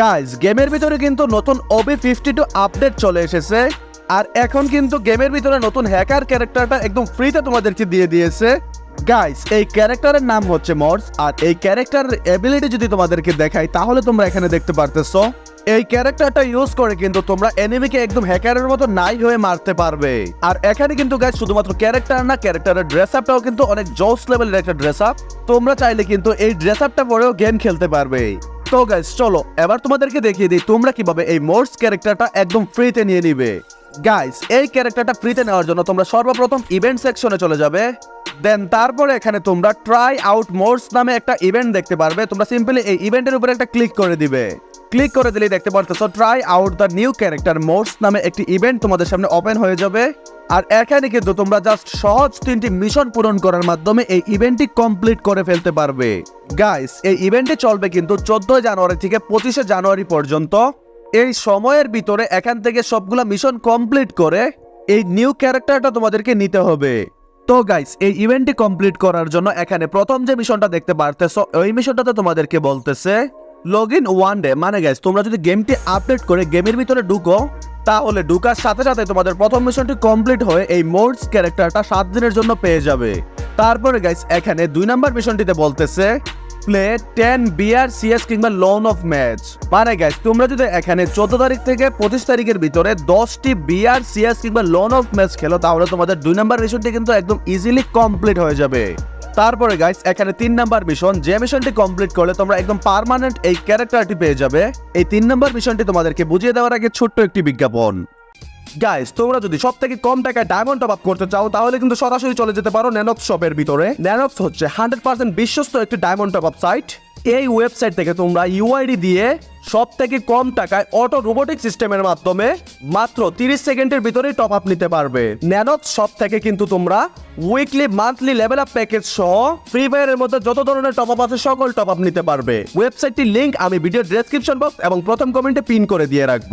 Guys গেমের ভিতরে কিন্তু নতুন ওবি ফিফটি টু আপডেট চলে এসেছে। আর এখন কিন্তু গেমের ভিতরে নতুন হ্যাকার ক্যারেক্টারটা একদম ফ্রিতে তোমাদেরকে দিয়ে দিয়েছে। গাইস এই ক্যারেক্টারের নাম হচ্ছে মর্স আর এই ক্যারেক্টারের এবিলিটি যদি তোমাদেরকে দেখাই, তাহলে তোমরা এখানে দেখতে পারতেছো। এই ক্যারেক্টারটা ইউজ করে কিন্তু তোমরা এনিমিকে একদম হ্যাকারের মতো নাই হয়ে মারতে পারবে। আর এখানে কিন্তু গাইস শুধুমাত্র ক্যারেক্টার না ক্যারেক্টারের ড্রেস আপটাও কিন্তু অনেক জোস লেভেলের একটা ড্রেস আপ তোমরা চাইলে কিন্তু এই ড্রেস আপটা পরেও গেম খেলতে পারবে। তো গাইজ চলো, এবার তোমাদেরকে দেখিয়ে দিই তোমরা কীভাবে এই মোর্স ক্যারেক্টারটা একদম ফ্রিতে নিয়ে নিবে। গাইস এই ক্যারেক্টারটা ফ্রিতে নেওয়ার জন্য তোমরা সর্বপ্রথম ইভেন্ট সেকশনে চলে যাবে। দেন তারপরে এখানে তোমরা ট্রাই আউট মোর্স নামে একটা ইভেন্ট দেখতে পারবে। তোমরা সিম্পলি এই ইভেন্টের উপরে একটা ক্লিক করে দিবে। ক্লিক করে দিলেই দেখতে পারতেছো try out the new character Morse নামে একটি ইভেন্ট তোমাদের সামনে ওপেন হয়ে যাবে। আর এখানে কিন্তু তোমরা জাস্ট সহজ তিনটি মিশন পূরণ করার মাধ্যমে এই ইভেন্টটি কমপ্লিট করে ফেলতে পারবে। গাইস এই ইভেন্টটি চলবে কিন্তু চোদ্দই জানুয়ারি থেকে পঁচিশে জানুয়ারি পর্যন্ত। এই সময়ের ভিতরে এখান থেকে সবগুলা মিশন কমপ্লিট করে এই নিউ ক্যারেক্টারটা তোমাদেরকে নিতে হবে। তো গাইস এই ইভেন্টটি কমপ্লিট করার জন্য এখানে প্রথম যে মিশনটা দেখতে পারতেছো, ওই মিশনটাতে তোমাদেরকে বলতেছে লগ ইন ওয়ান ডে মানে গাইস তোমরা যদি গেমটি আপডেট করে গেমের ভিতরে ঢুকো, তাহলে ঢুকার সাথে সাথে তোমাদের প্রথম মিশনটি কমপ্লিট হয়ে এই মোডস ক্যারেক্টারটা সাত দিনের জন্য পেয়ে যাবে। তারপরে গাইস এখানে দুই নাম্বার মিশনটিতে বলতেছে প্লে টেন বিআর সিএস কিংবা লোন অফ ম্যাচ মানে গাইস তোমরা যদি এখানে চোদ্দ তারিখ থেকে পঁচিশ তারিখের ভিতরে দশটি বিআর সিএস কিংবা লোন অফ ম্যাচ খেলো, তাহলে তোমাদের দুই নাম্বার মিশনটি কিন্তু একদম ইজিলি কমপ্লিট হয়ে যাবে। তারপরে গাইস এখানে তিন নাম্বার মিশন যে মিশনটি কমপ্লিট করলে তোমরা একদম পার্মানেন্ট এই ক্যারেক্টারটি পেয়ে যাবে। এই তিন নাম্বার মিশনটি তোমাদেরকে বুঝিয়ে দেওয়ার আগে ছোট্ট একটি বিজ্ঞাপন। গাইস তোমরা যদি সব থেকে কম টাকায় ডায়মন্ড টপ আপ করতে চাও, তাহলে কিন্তু সরাসরি চলে যেতে পারো ন্যানক্স শপের ভিতরে। ন্যানক্স হচ্ছে হান্ড্রেড পার্সেন্ট বিশ্বস্ত একটি ডায়মন্ড টপ আপ সাইট এই ওয়েবসাইট থেকে তোমরা ইউআইডি দিয়ে সব থেকে কম টাকায় অটো রোবোটিক সিস্টেমের মাধ্যমে মাত্র 30 সেকেন্ডের ভিতরেই টপ আপ নিতে পারবে। ন্যানোত সব থেকে কিন্তু তোমরা weekly monthly level up package সহ ফ্রি ফায়ারের মধ্যে যত ধরনের টপ আপ আছে সকল টপ আপ নিতে পারবে। ওয়েবসাইটটির লিঙ্ক আমি ভিডিও ডেসক্রিপশন বক্স এবং প্রথম কমেন্টে পিন করে দিয়ে রাখব।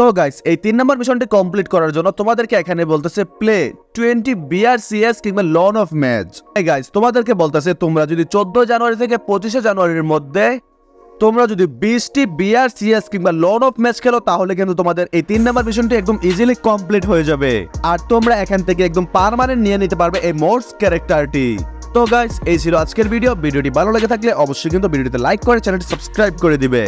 তো গাইস এই তিন নম্বর মিশনটি কমপ্লিট করার জন্য তোমাদেরকে এখানে বলতেছে প্লে টোয়েন্টি বিআর সিএস কিংবা লন অফ ম্যাচ গাইস তোমাদেরকে বলতেছে, তোমরা যদি চোদ্দ জানুয়ারি থেকে পঁচিশে জানুয়ারির মধ্যে তোমরা যদি বিশটি বিআর সিএস কিংবা লন অফ ম্যাচ খেলো, তাহলে কিন্তু তোমাদের এই তিন মিশনটি একদম ইজিলি কমপ্লিট হয়ে যাবে। আর তোমরা এখান থেকে একদম পারমানেন্ট নিয়ে নিতে পারবে এই মোর্স ক্যারেক্টারটি তো গাইস এই ছিল আজকের ভিডিও ভিডিওটি ভালো লেগে থাকলে অবশ্যই কিন্তু ভিডিওতে লাইক করে চ্যানেলটি সাবস্ক্রাইব করে দিবে।